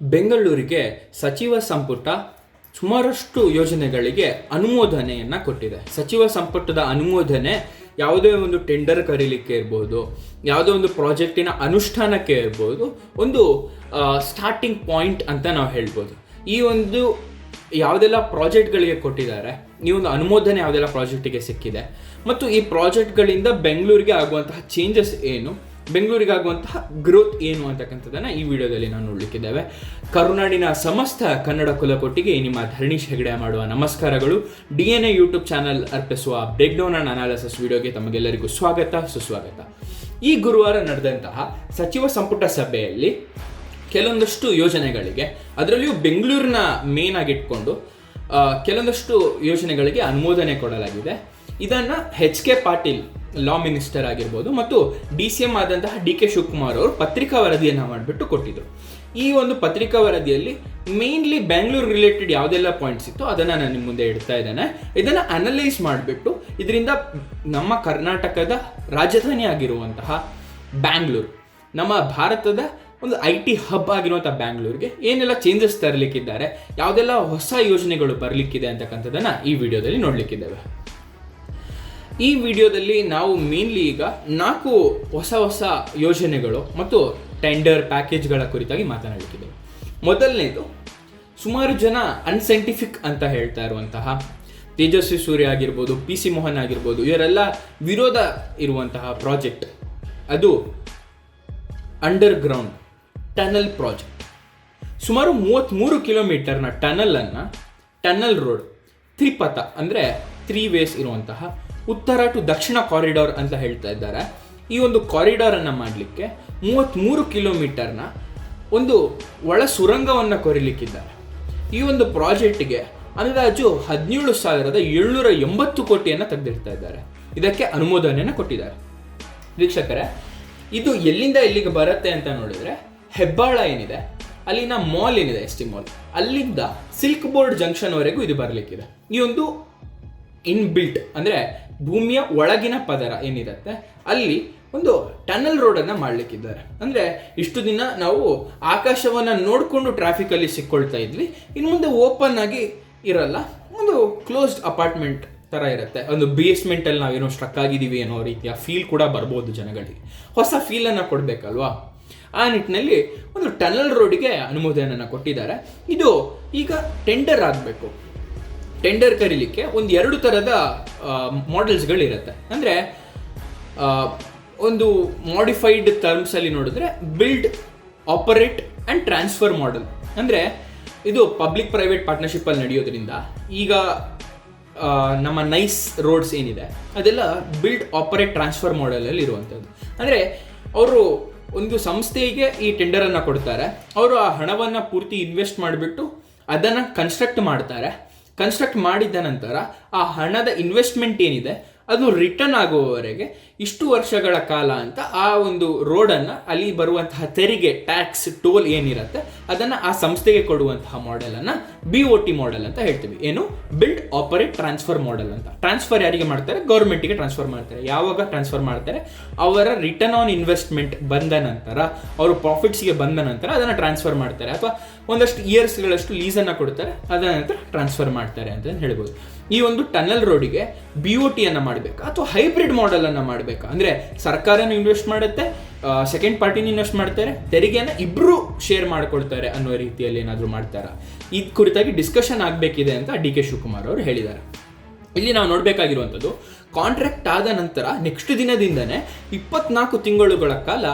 ಬೆಂಗಳೂರಿಗೆ ಸಚಿವ ಸಂಪುಟ ಸುಮಾರಷ್ಟು ಯೋಜನೆಗಳಿಗೆ ಅನುಮೋದನೆಯನ್ನು ಕೊಟ್ಟಿದೆ. ಸಚಿವ ಸಂಪುಟದ ಅನುಮೋದನೆ ಯಾವುದೇ ಒಂದು ಟೆಂಡರ್ ಕರೀಲಿಕ್ಕೆ ಇರ್ಬೋದು, ಯಾವುದೇ ಒಂದು ಪ್ರಾಜೆಕ್ಟಿನ ಅನುಷ್ಠಾನಕ್ಕೆ ಇರ್ಬೋದು, ಒಂದು ಸ್ಟಾರ್ಟಿಂಗ್ ಪಾಯಿಂಟ್ ಅಂತ ನಾವು ಹೇಳ್ಬೋದು. ಈ ಒಂದು ಯಾವುದೆಲ್ಲ ಪ್ರಾಜೆಕ್ಟ್ಗಳಿಗೆ ಕೊಟ್ಟಿದ್ದಾರೆ, ಈ ಒಂದು ಅನುಮೋದನೆ ಯಾವುದೆಲ್ಲ ಪ್ರಾಜೆಕ್ಟಿಗೆ ಸಿಕ್ಕಿದೆ, ಮತ್ತು ಈ ಪ್ರಾಜೆಕ್ಟ್ಗಳಿಂದ ಬೆಂಗಳೂರಿಗೆ ಆಗುವಂತಹ ಚೇಂಜಸ್ ಏನು ಬೆಂಗಳೂರಿಗೆ ಆಗುವಂತಹ ಗ್ರೋತ್ ಏನು ಅಂತಕ್ಕಂಥದ್ದನ್ನು ಈ ವಿಡಿಯೋದಲ್ಲಿ ನಾವು ನೋಡಲಿಕ್ಕಿದ್ದೇವೆ. ಕರುನಾಡಿನ ಸಮಸ್ತ ಕನ್ನಡ ಕುಲಕೋಟಿಗೆ ನಿಮ್ಮ ಧರಣೀಶ್ ಹೆಗಡೆ ಮಾಡುವ ನಮಸ್ಕಾರಗಳು. D N A YouTube channel ಅರ್ಪಿಸುವ ಬ್ರೇಕ್ ಡೌನ್ ಅಂಡ್ ಅನಾಲಿಸಿಸ್ ವಿಡಿಯೋಗೆ ತಮಗೆಲ್ಲರಿಗೂ ಸ್ವಾಗತ, ಸುಸ್ವಾಗತ. ಈ ಗುರುವಾರ ನಡೆದಂತಹ ಸಚಿವ ಸಂಪುಟ ಸಭೆಯಲ್ಲಿ ಕೆಲವೊಂದಷ್ಟು ಯೋಜನೆಗಳಿಗೆ, ಅದರಲ್ಲಿಯೂ ಬೆಂಗಳೂರಿನ ಮೇನ್ ಆಗಿಟ್ಕೊಂಡು ಕೆಲವೊಂದಷ್ಟು ಯೋಜನೆಗಳಿಗೆ ಅನುಮೋದನೆ ಕೊಡಲಾಗಿದೆ. ಇದನ್ನ H K Patil law minister ಆಗಿರ್ಬೋದು ಮತ್ತು ಡಿ ಸಿ ಎಂ ಆದಂತಹ ಡಿ ಕೆ ಶಿವಕುಮಾರ್ ಅವರು ಪತ್ರಿಕಾ ವರದಿಯನ್ನು ಮಾಡಿಬಿಟ್ಟು ಕೊಟ್ಟಿದ್ರು. ಈ ಒಂದು ಪತ್ರಿಕಾ ವರದಿಯಲ್ಲಿ ಮೇನ್ಲಿ ಬೆಂಗಳೂರು ರಿಲೇಟೆಡ್ ಯಾವುದೆಲ್ಲ ಪಾಯಿಂಟ್ಸ್ ಇತ್ತು ಅದನ್ನು ನಾನು ನಿಮ್ಮ ಮುಂದೆ ಇಡ್ತಾ ಇದ್ದೇನೆ. ಇದನ್ನು ಅನಲೈಸ್ ಮಾಡಿಬಿಟ್ಟು ಇದರಿಂದ ನಮ್ಮ ಕರ್ನಾಟಕದ ರಾಜಧಾನಿ ಆಗಿರುವಂತಹ ಬ್ಯಾಂಗ್ಳೂರು ನಮ್ಮ ಭಾರತದ ಒಂದು ಐ ಟಿ ಹಬ್ ಆಗಿರುವಂಥ ಬ್ಯಾಂಗ್ಳೂರಿಗೆ ಏನೆಲ್ಲ ಚೇಂಜಸ್ ತರಲಿಕ್ಕಿದ್ದಾರೆ, ಯಾವುದೆಲ್ಲ ಹೊಸ ಯೋಜನೆಗಳು ಬರಲಿಕ್ಕಿದೆ ಅಂತಕ್ಕಂಥದ್ದನ್ನು ಈ ವಿಡಿಯೋದಲ್ಲಿ ನೋಡಲಿಕ್ಕಿದ್ದೇವೆ. ಈ ವಿಡಿಯೋದಲ್ಲಿ ನಾವು ಮೇನ್ಲಿ ಈಗ ನಾಲ್ಕು ಹೊಸ ಹೊಸ ಯೋಜನೆಗಳು ಮತ್ತು ಟೆಂಡರ್ ಪ್ಯಾಕೇಜ್ಗಳ ಕುರಿತಾಗಿ ಮಾತನಾಡುತ್ತಿದ್ದೆವು. ಮೊದಲನೇದು, ಸುಮಾರು ಜನ ಅನ್ಸೈಂಟಿಫಿಕ್ ಅಂತ ಹೇಳ್ತಾ ಇರುವಂತಹ ತೇಜಸ್ವಿ ಸೂರ್ಯ ಆಗಿರ್ಬೋದು ಪಿ ಸಿ ಮೋಹನ್ ಆಗಿರ್ಬೋದು, ಇವರೆಲ್ಲ ವಿರೋಧ ಇರುವಂತಹ ಪ್ರಾಜೆಕ್ಟ್ ಅದು ಅಂಡರ್ ಗ್ರೌಂಡ್ ಟನಲ್ ಪ್ರಾಜೆಕ್ಟ್ ಸುಮಾರು ಮೂವತ್ತ್ಮೂರು ಕಿಲೋಮೀಟರ್ನ ಟನಲನ್ನು ಟನಲ್ ರೋಡ್ ತ್ರಿಪಥ ಅಂದರೆ ತ್ರೀ ವೇಸ್ ಇರುವಂತಹ ಉತ್ತರ ಟು ದಕ್ಷಿಣ ಕಾರಿಡಾರ್ ಅಂತ ಹೇಳ್ತಾ ಇದ್ದಾರೆ. ಈ ಒಂದು ಕಾರಿಡಾರನ್ನು ಮಾಡಲಿಕ್ಕೆ ಮೂವತ್ತ್ಮೂರು ಕಿಲೋಮೀಟರ್ನ ಒಂದು ಒಳ ಸುರಂಗವನ್ನು ಕೊರಿಲಿಕ್ಕಿದ್ದಾರೆ. ಈ ಒಂದು ಪ್ರಾಜೆಕ್ಟ್ಗೆ ಅಂದಾಜು ಹದಿನೇಳು ಸಾವಿರದ ಏಳ್ನೂರ ಎಂಬತ್ತು ಕೋಟಿಯನ್ನು ತೆಗೆದಿರ್ತಾ ಇದ್ದಾರೆ. ಇದಕ್ಕೆ ಅನುಮೋದನೆಯನ್ನು ಕೊಟ್ಟಿದ್ದಾರೆ. ವೀಕ್ಷಕರೇ, ಇದು ಎಲ್ಲಿಂದ ಎಲ್ಲಿಗೆ ಬರುತ್ತೆ ಅಂತ ನೋಡಿದ್ರೆ ಹೆಬ್ಬಾಳ ಏನಿದೆ, ಅಲ್ಲಿನ ಮಾಲ್ ಏನಿದೆ ಎಸ್ ಟಿ ಮಾಲ್ ಅಲ್ಲಿಂದ ಸಿಲ್ಕ್ ಬೋರ್ಡ್ ಜಂಕ್ಷನ್ವರೆಗೂ ಇದು ಬರಲಿಕ್ಕಿದೆ. ಈ ಒಂದು ಇನ್ ಬಿಲ್ಟ್ ಅಂದರೆ ಭೂಮಿಯ ಒಳಗಿನ ಪದರ ಏನಿರುತ್ತೆ, ಅಲ್ಲಿ ಒಂದು ಟನಲ್ ರೋಡನ್ನು ಮಾಡಲಿಕ್ಕಿದ್ದಾರೆ. ಅಂದರೆ ಇಷ್ಟು ದಿನ ನಾವು ಆಕಾಶವನ್ನು ನೋಡಿಕೊಂಡು ಟ್ರಾಫಿಕಲ್ಲಿ ಸಿಕ್ಕೊಳ್ತಾ ಇದ್ವಿ. ಇನ್ನು ಮುಂದೆ ಓಪನ್ ಆಗಿ ಇರಲ್ಲ. ಒಂದು ಕ್ಲೋಸ್ಡ್ ಅಪಾರ್ಟ್ಮೆಂಟ್ ಥರ ಇರುತ್ತೆ. ಒಂದು ಬೇಸ್ಮೆಂಟಲ್ಲಿ ನಾವೇನೋ ಸ್ಟ್ರಕ್ ಆಗಿದ್ದೀವಿ ಅನ್ನೋ ರೀತಿಯ ಫೀಲ್ ಕೂಡ ಬರ್ಬೋದು ಜನಗಳಿಗೆ. ಹೊಸ ಫೀಲನ್ನು ಕೊಡಬೇಕಲ್ವಾ? ಆ ನಿಟ್ಟಿನಲ್ಲಿ ಒಂದು ಟನಲ್ ರೋಡಿಗೆ ಅನುಮೋದನೆಯನ್ನು ಕೊಟ್ಟಿದ್ದಾರೆ. ಇದು ಈಗ ಟೆಂಡರ್ ಆಗಬೇಕು. ಟೆಂಡರ್ ಕರೀಲಿಕ್ಕೆ ಒಂದು ಎರಡು ಥರದ ಮಾಡೆಲ್ಸ್ಗಳಿರುತ್ತೆ ಅಂದರೆ ಒಂದು ಮಾಡಿಫೈಡ್ ಟರ್ಮ್ಸಲ್ಲಿ ನೋಡಿದ್ರೆ build operate and transfer model ಅಂದರೆ, ಇದು ಪಬ್ಲಿಕ್ ಪ್ರೈವೇಟ್ ಪಾರ್ಟ್ನರ್ಶಿಪ್ಪಲ್ಲಿ ನಡೆಯೋದ್ರಿಂದ ಈಗ ನಮ್ಮ ನೈಸ್ ರೋಡ್ಸ್ ಏನಿದೆ, ಅದೆಲ್ಲ ಬಿಲ್ಡ್ ಆಪರೇಟ್ ಟ್ರಾನ್ಸ್ಫರ್ ಮಾಡೆಲಲ್ಲಿ ಇರುವಂಥದ್ದು ಅಂದರೆ, ಅವರು ಒಂದು ಸಂಸ್ಥೆಗೆ ಈ ಟೆಂಡರನ್ನು ಕೊಡ್ತಾರೆ, ಅವರು ಆ ಹಣವನ್ನು ಪೂರ್ತಿ ಇನ್ವೆಸ್ಟ್ ಮಾಡಿಬಿಟ್ಟು ಅದನ್ನು ಕನ್ಸ್ಟ್ರಕ್ಟ್ ಮಾಡ್ತಾರೆ. ಕನ್ಸ್ಟ್ರಕ್ಟ್ ಮಾಡಿದ ನಂತರ ಆ ಹಣದ ಇನ್ವೆಸ್ಟ್ಮೆಂಟ್ ಏನಿದೆ ಅದು ರಿಟರ್ನ್ ಆಗುವವರೆಗೆ ಇಷ್ಟು ವರ್ಷಗಳ ಕಾಲ ಅಂತ ಆ ಒಂದು ರೋಡನ್ನು ಅಲ್ಲಿ ಬರುವಂತಹ ತೆರಿಗೆ ಟ್ಯಾಕ್ಸ್ ಟೋಲ್ ಏನಿರುತ್ತೆ, ಅದನ್ನು ಆ ಸಂಸ್ಥೆಗೆ ಕೊಡುವಂತಹ ಮಾಡೆಲನ್ನು ಬಿ ಒ ಟಿ ಮಾಡೆಲ್ ಅಂತ ಹೇಳ್ತೀವಿ. ಏನು? ಬಿಲ್ಡ್ ಆಪರೇಟ್ ಟ್ರಾನ್ಸ್ಫರ್ ಮಾಡೆಲ್ ಅಂತ. ಟ್ರಾನ್ಸ್ಫರ್ ಯಾರಿಗೆ ಮಾಡ್ತಾರೆ? ಗೌರ್ಮೆಂಟಿಗೆ ಟ್ರಾನ್ಸ್ಫರ್ ಮಾಡ್ತಾರೆ. ಯಾವಾಗ ಟ್ರಾನ್ಸ್ಫರ್ ಮಾಡ್ತಾರೆ? ಅವರ ರಿಟರ್ನ್ ಆನ್ ಇನ್ವೆಸ್ಟ್ಮೆಂಟ್ ಬಂದ ನಂತರ, ಅವರು ಪ್ರಾಫಿಟ್ಸ್ಗೆ ಬಂದ ನಂತರ ಅದನ್ನು ಟ್ರಾನ್ಸ್ಫರ್ ಮಾಡ್ತಾರೆ. ಅಥವಾ ಒಂದಷ್ಟು ಇಯರ್ಸ್ಗಳಷ್ಟು ಲೀಸನ್ನು ಕೊಡ್ತಾರೆ ಅದರ ನಂತರ ಟ್ರಾನ್ಸ್ಫರ್ ಮಾಡ್ತಾರೆ ಅಂತ ಹೇಳ್ಬೋದು. ಈ ಒಂದು ಟನಲ್ ರೋಡಿಗೆ ಬಿ ಒ ಟಿಯನ್ನು ಮಾಡಬೇಕಾ? ಅಥವಾ ಹೈಬ್ರಿಡ್ ಮಾಡೆಲನ್ನು ಮಾಡಬೇಕಾ? ಅಂದರೆ ಸರ್ಕಾರನೂ ಇನ್ವೆಸ್ಟ್ ಮಾಡುತ್ತೆ ಸೆಕೆಂಡ್ ಪಾರ್ಟಿನ ಇನ್ವೆಸ್ಟ್ ಮಾಡ್ತಾರೆ, ತೆರಿಗೆನ ಇಬ್ರು ಶೇರ್ ಮಾಡ್ಕೊಳ್ತಾರೆ ಅನ್ನೋ ರೀತಿಯಲ್ಲಿ ಏನಾದರೂ ಮಾಡ್ತಾರಾ? ಇದ್ ಕುರಿತಾಗಿ ಡಿಸ್ಕಷನ್ ಆಗಬೇಕಿದೆ ಅಂತ ಡಿ ಕೆ ಶಿವಕುಮಾರ್ ಅವರು ಹೇಳಿದ್ದಾರೆ ಇಲ್ಲಿ ನಾವು ನೋಡಬೇಕಾಗಿರುವಂಥದ್ದು ಕಾಂಟ್ರಾಕ್ಟ್ ಆದ ನಂತರ ನೆಕ್ಸ್ಟ್ ದಿನದಿಂದನೇ ಇಪ್ಪತ್ನಾಲ್ಕು ತಿಂಗಳುಗಳ ಕಾಲ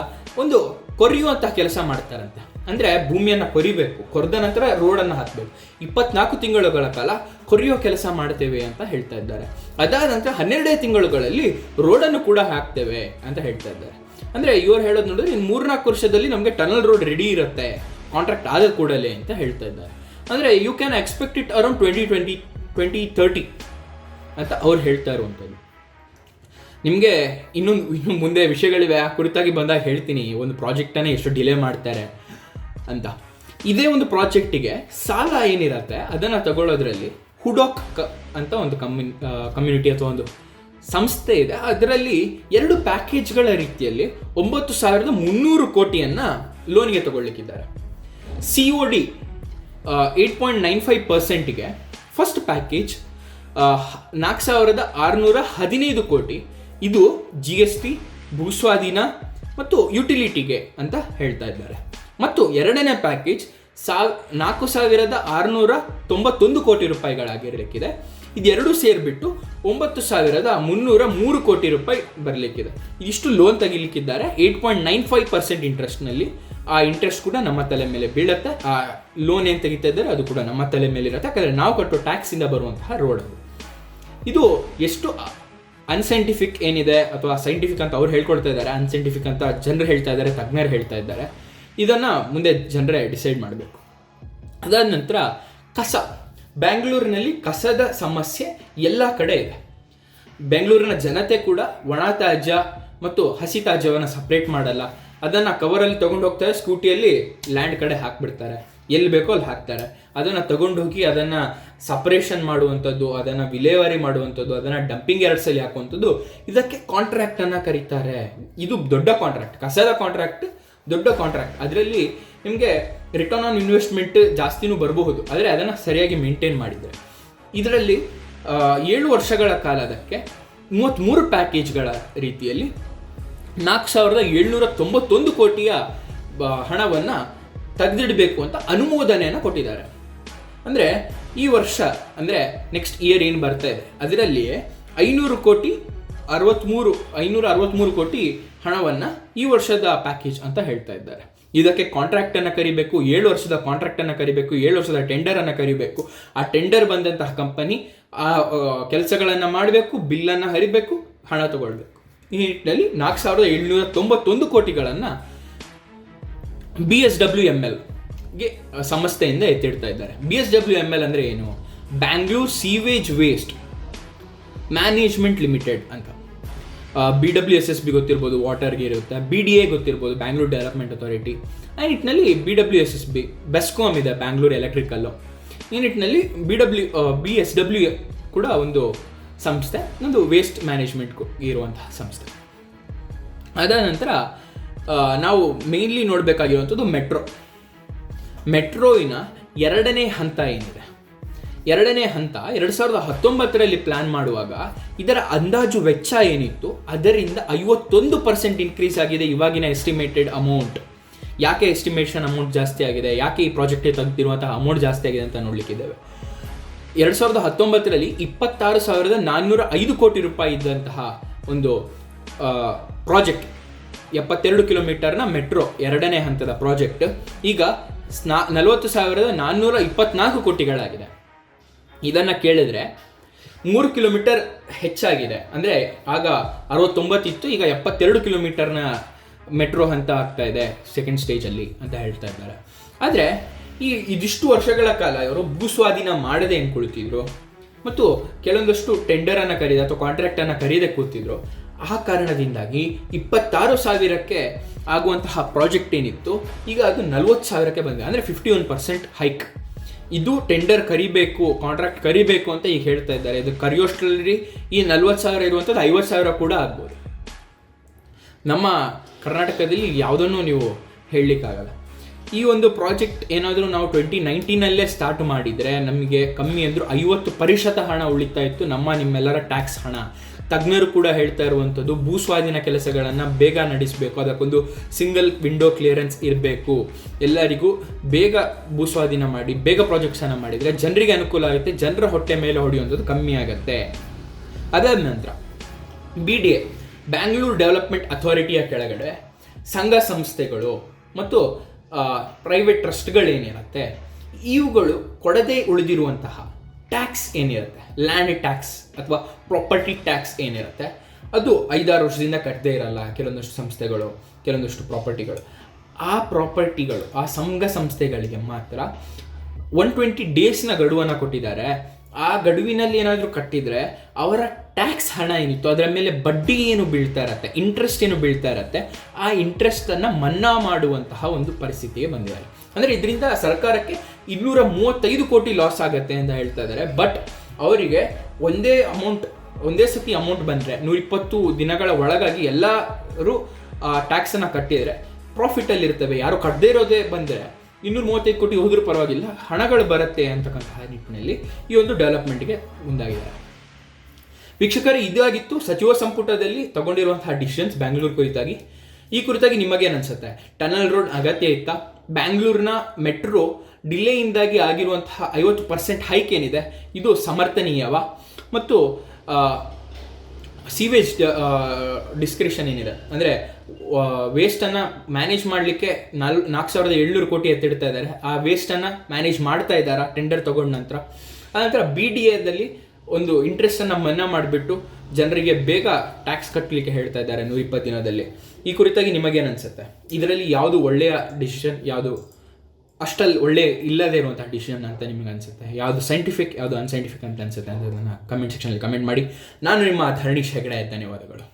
ಒಂದು ಕೊರೆಯುವಂತಹ ಕೆಲಸ ಮಾಡ್ತಾರಂತೆ. ಅಂದರೆ ಭೂಮಿಯನ್ನು ಕೊರಿಬೇಕು. ಕೊರೆದ ನಂತರ ರೋಡನ್ನು ಹಾಕಬೇಕು. ಇಪ್ಪತ್ನಾಲ್ಕು ತಿಂಗಳುಗಳ ಕಾಲ ಕೊರೆಯೋ ಕೆಲಸ ಮಾಡ್ತೇವೆ ಅಂತ ಹೇಳ್ತಾ ಇದ್ದಾರೆ. ಅದಾದ ನಂತರ ಹನ್ನೆರಡೇ ತಿಂಗಳುಗಳಲ್ಲಿ ರೋಡನ್ನು ಕೂಡ ಹಾಕ್ತೇವೆ ಅಂತ ಹೇಳ್ತಾ ಇದ್ದಾರೆ. ಅಂದರೆ ಇವರು ಹೇಳೋದು ನೋಡಿದ್ರೆ ಇನ್ನು ಮೂರ್ನಾಲ್ಕು ವರ್ಷದಲ್ಲಿ ನಮಗೆ ಟನಲ್ ರೋಡ್ ರೆಡಿ ಇರುತ್ತೆ. ಕಾಂಟ್ರಾಕ್ಟ್ ಆದ ಕೂಡಲೇ ಅಂತ ಹೇಳ್ತಾ ಇದ್ದಾರೆ. ಅಂದರೆ you can expect it around twenty twenty twenty thirty ಅಂತ ಅವ್ರು ಹೇಳ್ತಾ ಇರುವಂಥದ್ದು. ನಿಮಗೆ ಇನ್ನೊಂದು ಇನ್ನು ಮುಂದೆ ವಿಷಯಗಳಿವೆ. ಆ ಕುರಿತಾಗಿ ಬಂದಾಗ ಹೇಳ್ತೀನಿ. ಒಂದು ಪ್ರಾಜೆಕ್ಟನ್ನೇ ಎಷ್ಟು ಡಿಲೇ ಮಾಡ್ತಾರೆ. ಅಂತ. ಇದೇ ಒಂದು ಪ್ರಾಜೆಕ್ಟಿಗೆ ಸಾಲ ಏನಿರುತ್ತೆ, ಅದನ್ನು ತಗೊಳ್ಳೋದ್ರಲ್ಲಿ ಹುಡೋಕ್ ಅಂತ ಒಂದು ಕಮ್ಯುನಿ ಕಮ್ಯುನಿಟಿ ಅಥವಾ ಒಂದು ಸಂಸ್ಥೆ ಇದೆ. ಅದರಲ್ಲಿ ಎರಡು ಪ್ಯಾಕೇಜ್ಗಳ ರೀತಿಯಲ್ಲಿ ಒಂಬತ್ತು ಸಾವಿರದ ಮುನ್ನೂರು ಕೋಟಿಯನ್ನು ಲೋನ್ಗೆ ತಗೊಳ್ಳಿಕ್ಕಿದ್ದಾರೆ. C O D eight point nine five ಪರ್ಸೆಂಟಿಗೆ first package ನಾಲ್ಕು ಸಾವಿರದ ಆರುನೂರ ಹದಿನೈದು ಕೋಟಿ. ಇದು ಜಿ ಎಸ್ ಟಿ ಭೂಸ್ವಾಧೀನ ಮತ್ತು ಯುಟಿಲಿಟಿಗೆ ಅಂತ ಹೇಳ್ತಾ ಇದ್ದಾರೆ. ಮತ್ತು ಎರಡನೇ ಪ್ಯಾಕೇಜ್ ಸಾವ್ ನಾಲ್ಕು ಸಾವಿರದ ಆರುನೂರ ತೊಂಬತ್ತೊಂದು ಕೋಟಿ ರೂಪಾಯಿಗಳಾಗಿರಲಿಕ್ಕಿದೆ. ಇದೆರಡೂ ಸೇರಿಬಿಟ್ಟು ಒಂಬತ್ತು ಸಾವಿರದ ಮುನ್ನೂರ ಮೂರು ಕೋಟಿ ರೂಪಾಯಿ ಬರಲಿಕ್ಕಿದೆ. ಇಷ್ಟು loan ತೆಗಿಲಿಕ್ಕಿದ್ದಾರೆ. Eight point nine five percent ಇಂಟ್ರೆಸ್ಟ್ನಲ್ಲಿ. ಆ ಇಂಟ್ರೆಸ್ಟ್ ಕೂಡ ನಮ್ಮ ತಲೆ ಮೇಲೆ ಬೀಳುತ್ತೆ. ಆ ಲೋನ್ ಏನು ತೆಗಿತಾ ಇದ್ದಾರೆ, ಅದು ಕೂಡ ನಮ್ಮ ತಲೆ ಮೇಲೆ ಇರುತ್ತೆ. ಯಾಕಂದರೆ ನಾವು ಕಟ್ಟೋ ಟ್ಯಾಕ್ಸಿಂದ ಬರುವಂತಹ ರೋಡ್ ಅದು. ಇದು ಎಷ್ಟು ಅನ್ಸೈಂಟಿಫಿಕ್ ಏನಿದೆ ಅಥವಾ ಸೈಂಟಿಫಿಕ್ ಅಂತ ಅವ್ರು ಹೇಳ್ಕೊಳ್ತಾ ಇದ್ದಾರೆ ಅನ್ಸೈಂಟಿಫಿಕ್ ಅಂತ ಜನರು ಹೇಳ್ತಾ ಇದ್ದಾರೆ, ತಜ್ಞರು ಹೇಳ್ತಾ ಇದ್ದಾರೆ. ಇದನ್ನು ಮುಂದೆ ಜನರೇ ಡಿಸೈಡ್ ಮಾಡಬೇಕು. ಅದಾದ ನಂತರ ಕಸ. ಬ್ಯಾಂಗ್ಳೂರಿನಲ್ಲಿ ಕಸದ ಸಮಸ್ಯೆ ಎಲ್ಲ ಕಡೆ ಇದೆ. ಬೆಂಗಳೂರಿನ ಜನತೆ ಕೂಡ ಒಣ ತ್ಯಾಜ್ಯ ಮತ್ತು ಹಸಿ ತ್ಯಾಜ್ಯವನ್ನು ಸಪ್ರೇಟ್ ಮಾಡಲ್ಲ. ಅದನ್ನು ಕವರಲ್ಲಿ ತೊಗೊಂಡು ಹೋಗ್ತಾರೆ ಸ್ಕೂಟಿಯಲ್ಲಿ ಲ್ಯಾಂಡ್ ಕಡೆ ಹಾಕ್ಬಿಡ್ತಾರೆ. ಎಲ್ಲಿ ಬೇಕೋ ಅಲ್ಲಿ ಹಾಕ್ತಾರೆ. ಅದನ್ನು ತಗೊಂಡು ಹೋಗಿ ಅದನ್ನು ಸಪ್ರೇಷನ್ ಮಾಡುವಂಥದ್ದು, ಅದನ್ನು ವಿಲೇವಾರಿ ಮಾಡುವಂಥದ್ದು, ಅದನ್ನು ಡಂಪಿಂಗ್ ಎರಡ್ಸಲ್ಲಿ ಸಲ ಹಾಕುವಂಥದ್ದು ಇದಕ್ಕೆ ಕಾಂಟ್ರಾಕ್ಟನ್ನು ಕರೀತಾರೆ. ಇದು ದೊಡ್ಡ ಕಾಂಟ್ರಾಕ್ಟ್ ಕಸದ ಕಾಂಟ್ರಾಕ್ಟ್ ದೊಡ್ಡ ಕಾಂಟ್ರಾಕ್ಟ್ ಅದರಲ್ಲಿ ನಿಮಗೆ ರಿಟರ್ನ್ ಆನ್ ಇನ್ವೆಸ್ಟ್ಮೆಂಟ್ ಜಾಸ್ತಿನೂ ಬರಬಹುದು. ಆದರೆ ಅದನ್ನು ಸರಿಯಾಗಿ ಮೇಂಟೈನ್ ಮಾಡಿದ್ದಾರೆ ಇದರಲ್ಲಿ ಏಳು ವರ್ಷಗಳ ಕಾಲ ಅದಕ್ಕೆ ಮೂವತ್ತ್ಮೂರು ಪ್ಯಾಕೇಜ್ಗಳ ರೀತಿಯಲ್ಲಿ ನಾಲ್ಕು ಸಾವಿರದ ಏಳ್ನೂರ ತೊಂಬತ್ತೊಂದು ಕೋಟಿಯ ಹಣವನ್ನು ತೆಗೆದಿಡಬೇಕು ಅಂತ ಅನುಮೋದನೆಯನ್ನು ಕೊಟ್ಟಿದ್ದಾರೆ. ಅಂದರೆ ಈ ವರ್ಷ, ಅಂದರೆ ನೆಕ್ಸ್ಟ್ ಇಯರ್ ಏನು ಬರ್ತಾ ಇದೆ? ಅದರಲ್ಲಿಯೇ ಐನೂರು ಕೋಟಿ ಅರವತ್ತ್ಮೂರು ಐನೂರ ಅರವತ್ತ್ಮೂರು ಕೋಟಿ ಹಣವನ್ನು ಈ ವರ್ಷದ ಪ್ಯಾಕೇಜ್ ಅಂತ ಹೇಳ್ತಾ ಇದ್ದಾರೆ. ಇದಕ್ಕೆ ಕಾಂಟ್ರಾಕ್ಟನ್ನು ಕರಿಬೇಕು, ಏಳು ವರ್ಷದ ಕಾಂಟ್ರಾಕ್ಟನ್ನು ಕರಿಬೇಕು, ಏಳು ವರ್ಷದ ಟೆಂಡರನ್ನು ಕರಿಬೇಕು. ಆ ಟೆಂಡರ್ ಬಂದಂತಹ ಕಂಪನಿ ಆ ಕೆಲಸಗಳನ್ನು ಮಾಡಬೇಕು ಬಿಲ್ಲನ್ನು ಹರಿಬೇಕು, ಹಣ ತಗೊಳ್ಬೇಕು. ಈ ನಿಟ್ಟಿನಲ್ಲಿ ನಾಲ್ಕು ಸಾವಿರದ ಏಳ್ನೂರ ತೊಂಬತ್ತೊಂದು ಕೋಟಿಗಳನ್ನು ಬಿ ಎಸ್ ಡಬ್ಲ್ಯೂ ಎಂ ಎಲ್ಗೆ ಸಂಸ್ಥೆಯಿಂದ ಎತ್ತಿಡ್ತಾ ಇದ್ದಾರೆ. B S W M L ಅಂದರೆ ಏನು? Bangalore sewage waste management limited ಅಂತ. B W S S B ಗೊತ್ತಿರ್ಬೋದು ವಾಟರ್ಗೆ ಇರುತ್ತೆ ಬಿ ಡಿ ಎ ಗೊತ್ತಿರ್ಬೋದು ಬ್ಯಾಂಗ್ಳೂರ್ ಡೆವಲಪ್ಮೆಂಟ್ ಅಥಾರಿಟಿ ಆ ನಿಟ್ಟಿನಲ್ಲಿ B W S S B BESCOM ಇದೆ ಬ್ಯಾಂಗ್ಳೂರ್ ಎಲೆಕ್ಟ್ರಿಕಲ್ಲು ಈ ನಿಟ್ಟಿನಲ್ಲಿ B W B S W ಕೂಡ ಒಂದು ಸಂಸ್ಥೆ, ಒಂದು ವೇಸ್ಟ್ ಮ್ಯಾನೇಜ್ಮೆಂಟ್ ಇರುವಂತಹ ಸಂಸ್ಥೆ. ಅದಾದ ನಂತರ ನಾವು ಮೇನ್ಲಿ ನೋಡಬೇಕಾಗಿರುವಂಥದ್ದು ಮೆಟ್ರೋ ಮೆಟ್ರೋಯಿನ ಎರಡನೇ ಹಂತ ಏನಿದೆ? ಎರಡನೇ ಹಂತ ಎರಡು ಸಾವಿರದ ಹತ್ತೊಂಬತ್ತರಲ್ಲಿ ಪ್ಲಾನ್ ಮಾಡುವಾಗ ಇದರ ಅಂದಾಜು ವೆಚ್ಚ ಏನಿತ್ತು? ಅದರಿಂದ ಐವತ್ತೊಂದು ಪರ್ಸೆಂಟ್ ಇನ್ಕ್ರೀಸ್ ಆಗಿದೆ ಇವಾಗಿನ ಎಸ್ಟಿಮೇಟೆಡ್ ಅಮೌಂಟ್ ಯಾಕೆ ಎಸ್ಟಿಮೇಷನ್ ಅಮೌಂಟ್ ಜಾಸ್ತಿ ಆಗಿದೆ? ಯಾಕೆ ಈ ಪ್ರಾಜೆಕ್ಟಿಗೆ ತೆಗೆದಿರುವಂತಹ ಅಮೌಂಟ್ ಜಾಸ್ತಿ ಆಗಿದೆ ಅಂತ ನೋಡ್ಲಿಕ್ಕಿದ್ದೇವೆ ಎರಡು ಸಾವಿರದ ಹತ್ತೊಂಬತ್ತರಲ್ಲಿ ಇಪ್ಪತ್ತಾರು ಸಾವಿರದ ನಾನ್ನೂರ ಐದು ಕೋಟಿ ರೂಪಾಯಿ ಇದ್ದಂತಹ ಒಂದು ಪ್ರಾಜೆಕ್ಟ್ ಎಪ್ಪತ್ತೆರಡು ಕಿಲೋಮೀಟರ್ನ ಮೆಟ್ರೋ ಎರಡನೇ ಹಂತದ ಪ್ರಾಜೆಕ್ಟ್ ಈಗ ಸ್ನಾ, ನಲವತ್ತು ಸಾವಿರದ ನಾನ್ನೂರ ಇಪ್ಪತ್ನಾಲ್ಕು ಕೋಟಿಗಳಾಗಿದೆ. ಇದನ್ನು ಕೇಳಿದ್ರೆ ಮೂರು ಕಿಲೋಮೀಟರ್ ಹೆಚ್ಚಾಗಿದೆ. ಅಂದರೆ ಆಗ ಅರವತ್ತೊಂಬತ್ತಿತ್ತು, ಈಗ ಎಪ್ಪತ್ತೆರಡು ಕಿಲೋಮೀಟರ್ನ ಮೆಟ್ರೋ ಹಂತ ಆಗ್ತಾ ಇದೆ ಸೆಕೆಂಡ್ ಸ್ಟೇಜಲ್ಲಿ ಅಂತ ಹೇಳ್ತಾ ಇದ್ದಾರೆ. ಆದರೆ ಈ ಇದಿಷ್ಟು ವರ್ಷಗಳ ಕಾಲ ಇವರು ಭೂಸ್ವಾಧೀನ ಮಾಡದೆ ಏನು ಮತ್ತು ಕೆಲವೊಂದಷ್ಟು ಟೆಂಡರನ್ನು ಕರೀದೆ ಅಥವಾ ಕಾಂಟ್ರಾಕ್ಟನ್ನು ಕರೀದೆ ಕೂತಿದ್ರು, ಆ ಕಾರಣದಿಂದಾಗಿ ಇಪ್ಪತ್ತಾರು ಸಾವಿರಕ್ಕೆ ಆಗುವಂತಹ ಪ್ರಾಜೆಕ್ಟ್ ಏನಿತ್ತು, ಈಗ ಅದು ನಲ್ವತ್ತು ಸಾವಿರಕ್ಕೆ ಬಂದಿದೆ. ಅಂದರೆ ಫಿಫ್ಟಿ ಒನ್ ಪರ್ಸೆಂಟ್ ಹೈಕ್ ಇದು ಟೆಂಡರ್ ಕರಿಬೇಕು ಕಾಂಟ್ರಾಕ್ಟ್ ಕರಿಬೇಕು ಅಂತ ಈಗ ಹೇಳ್ತಾ ಇದ್ದಾರೆ. ಇದು ಕರಿಯೋಷ್ಟರಲ್ಲಿ ಈ ನಲ್ವತ್ತು ಸಾವಿರ ಇರುವಂಥದ್ದು ಐವತ್ತು ಸಾವಿರ ಕೂಡ ಆಗ್ಬೋದು. ನಮ್ಮ ಕರ್ನಾಟಕದಲ್ಲಿ ಯಾವುದನ್ನು ನೀವು ಹೇಳಲಿಕ್ಕಾಗಲ್ಲ? ಈ ಒಂದು ಪ್ರಾಜೆಕ್ಟ್ ಏನಾದರೂ ನಾವು ಟ್ವೆಂಟಿ ನೈನ್ಟೀನಲ್ಲೇ ಸ್ಟಾರ್ಟ್ ಮಾಡಿದರೆ ನಮಗೆ ಕಮ್ಮಿ ಅಂದರೂ ಐವತ್ತು ಪರಿಶತ ಹಣ ಉಳಿತಾ ಇತ್ತು, ನಮ್ಮ ನಿಮ್ಮೆಲ್ಲರ ಟ್ಯಾಕ್ಸ್ ಹಣ. ತಜ್ಞರು ಕೂಡ ಹೇಳ್ತಾ ಇರುವಂಥದ್ದು, ಭೂಸ್ವಾಧೀನ ಕೆಲಸಗಳನ್ನು ಬೇಗ ನಡೆಸಬೇಕು, ಅದಕ್ಕೊಂದು ಸಿಂಗಲ್ ವಿಂಡೋ ಕ್ಲಿಯರೆನ್ಸ್ ಇರಬೇಕು. ಎಲ್ಲರಿಗೂ ಬೇಗ ಭೂಸ್ವಾಧೀನ ಮಾಡಿ, ಬೇಗ ಪ್ರಾಜೆಕ್ಟ್ಸನ್ನು ಮಾಡಿದರೆ ಜನರಿಗೆ ಅನುಕೂಲ ಆಗುತ್ತೆ, ಜನರ ಹೊಟ್ಟೆ ಮೇಲೆ ಹೊಡೆಯುವಂಥದ್ದು ಕಮ್ಮಿ ಆಗುತ್ತೆ. ಅದಾದ ನಂತರ B D A Bangalore development ಅಥಾರಿಟಿಯ ಕೆಳಗಡೆ ಸಂಘ ಸಂಸ್ಥೆಗಳು ಮತ್ತು ಪ್ರೈವೇಟ್ ಟ್ರಸ್ಟ್ಗಳೇನಿರುತ್ತೆ ಇವುಗಳು ಕೊಡದೇ ಉಳಿದಿರುವಂತಹ ಟ್ಯಾಕ್ಸ್ ಏನಿರುತ್ತೆ ಲ್ಯಾಂಡ್ ಟ್ಯಾಕ್ಸ್ ಅಥವಾ ಪ್ರಾಪರ್ಟಿ ಟ್ಯಾಕ್ಸ್ ಏನಿರುತ್ತೆ, ಅದು ಐದಾರು ವರ್ಷದಿಂದ ಕಟ್ಟದೇ ಇರಲ್ಲ ಕೆಲವೊಂದಷ್ಟು ಸಂಸ್ಥೆಗಳು, ಕೆಲವೊಂದಷ್ಟು ಪ್ರಾಪರ್ಟಿಗಳು ಆ ಪ್ರಾಪರ್ಟಿಗಳು ಆ ಸಂಘ ಸಂಸ್ಥೆಗಳಿಗೆ ಮಾತ್ರ ಒನ್ ಟ್ವೆಂಟಿ ಡೇಸ್ನ ಗಡುವನ್ನು ಕೊಟ್ಟಿದ್ದಾರೆ. ಆ ಗಡುವಿನಲ್ಲಿ ಏನಾದರೂ ಕಟ್ಟಿದರೆ ಅವರ ಟ್ಯಾಕ್ಸ್ ಹಣ ಏನಿತ್ತು, ಅದರ ಮೇಲೆ ಬಡ್ಡಿ ಏನು ಬೀಳ್ತಾ ಇರತ್ತೆ ಇಂಟ್ರೆಸ್ಟ್ ಏನು ಬೀಳ್ತಾ ಇರತ್ತೆ, ಆ ಇಂಟ್ರೆಸ್ಟನ್ನು ಮನ್ನಾ ಮಾಡುವಂತಹ ಒಂದು ಪರಿಸ್ಥಿತಿಗೆ ಬಂದಿದ್ದಾರೆ. ಅಂದರೆ ಇದರಿಂದ ಸರ್ಕಾರಕ್ಕೆ ಇನ್ನೂರ ಮೂವತ್ತೈದು ಕೋಟಿ ಲಾಸ್ ಆಗುತ್ತೆ ಅಂತ ಹೇಳ್ತಾ ಇದ್ದಾರೆ. ಬಟ್ ಅವರಿಗೆ ಒಂದೇ ಅಮೌಂಟ್ ಒಂದೇ ಸತಿ ಅಮೌಂಟ್ ಬಂದರೆ ನೂರಿಪ್ಪತ್ತು ದಿನಗಳ ಒಳಗಾಗಿ ಎಲ್ಲರೂ ಟ್ಯಾಕ್ಸನ್ನು ಕಟ್ಟಿದರೆ ಪ್ರಾಫಿಟಲ್ಲಿರ್ತವೆ ಯಾರು ಕಟ್ಟದೇ ಇರೋದೇ ಬಂದರೆ ಇನ್ನೂರ ಮೂವತ್ತೈದು ಕೋಟಿ ಹೋದರೂ ಪರವಾಗಿಲ್ಲ, ಹಣಗಳು ಬರುತ್ತೆ ಅಂತಕ್ಕಂತಹ ನಿಟ್ಟಿನಲ್ಲಿ ಈ ಒಂದು ಡೆವಲಪ್ಮೆಂಟ್ಗೆ ಮುಂದಾಗಿದ್ದಾರೆ. ವೀಕ್ಷಕರೇ, ಇದಾಗಿತ್ತು ಸಚಿವ ಸಂಪುಟದಲ್ಲಿ ತಗೊಂಡಿರುವಂತಹ ಡಿಸಿಷನ್ಸ್ ಬ್ಯಾಂಗ್ಳೂರು ಕುರಿತಾಗಿ. ಈ ಕುರಿತಾಗಿ ನಿಮಗೇನು ಅನಿಸುತ್ತೆ ಟನಲ್ ರೋಡ್ ಅಗತ್ಯ ಇತ್ತಾ? ಬ್ಯಾಂಗ್ಳೂರಿನ ಮೆಟ್ರೋ ಡಿಲೇಯಿಂದಾಗಿ ಆಗಿರುವಂತಹ ಐವತ್ತು ಪರ್ಸೆಂಟ್ ಹೈಕ್ ಏನಿದೆ? ಇದು ಸಮರ್ಥನೀಯವ? ಮತ್ತು ಸೀವೇಜ್ ಡಿಸ್ಕ್ರಿಪ್ಷನ್ ಏನಿದೆ? ಅಂದರೆ ವೇಸ್ಟನ್ನು ಮ್ಯಾನೇಜ್ ಮಾಡಲಿಕ್ಕೆ ನಾಲ್, ನಾಲ್ಕು ಸಾವಿರದ ಏಳ್ನೂರು ಕೋಟಿ ಎತ್ತಿಡ್ತಾ ಇದ್ದಾರೆ. ಆ ವೇಸ್ಟನ್ನು ಮ್ಯಾನೇಜ್ ಮಾಡ್ತಾ ಇದ್ದಾರಾ? ಟೆಂಡರ್ ತಗೊಂಡ ನಂತರ. ಆನಂತರ ಬಿ ಡಿ ಎದಲ್ಲಿ ಒಂದು ಇಂಟ್ರೆಸ್ಟನ್ನು ಮನ್ನಾ ಮಾಡಿಬಿಟ್ಟು ಜನರಿಗೆ ಬೇಗ ಟ್ಯಾಕ್ಸ್ ಕಟ್ಟಲಿಕ್ಕೆ ಹೇಳ್ತಾ ಇದ್ದಾರೆ ನೂರ ಇಪ್ಪತ್ತು ದಿನದಲ್ಲಿ. ಈ ಕುರಿತಾಗಿ ನಿಮಗೇನು ಅನಿಸುತ್ತೆ? ಇದರಲ್ಲಿ ಯಾವುದು ಒಳ್ಳೆಯ ಡಿಸಿಷನ್ ಯಾವುದು ಅಷ್ಟಲ್ಲಿ ಒಳ್ಳೆ ಇಲ್ಲದೇ ಇರುವಂಥ ಡಿಸಿಷನ್ ಅಂತ ನಿಮಗೆ ಅನ್ಸುತ್ತೆ? ಯಾವುದು ಸೈಂಟಿಫಿಕ್ ಯಾವುದು ಅನ್ಸೈಂಟಿಫಿಕ್ ಅಂತ ಅನ್ಸುತ್ತೆ ಅಂತ ಕಮೆಂಟ್ ಸೆಕ್ಷನಲ್ಲಿ ಕಮೆಂಟ್ ಮಾಡಿ. ನಾನು ನಿಮ್ಮ ಧರಣಿ ಹೆಗಡೆ ಧನ್ಯವಾದಗಳು.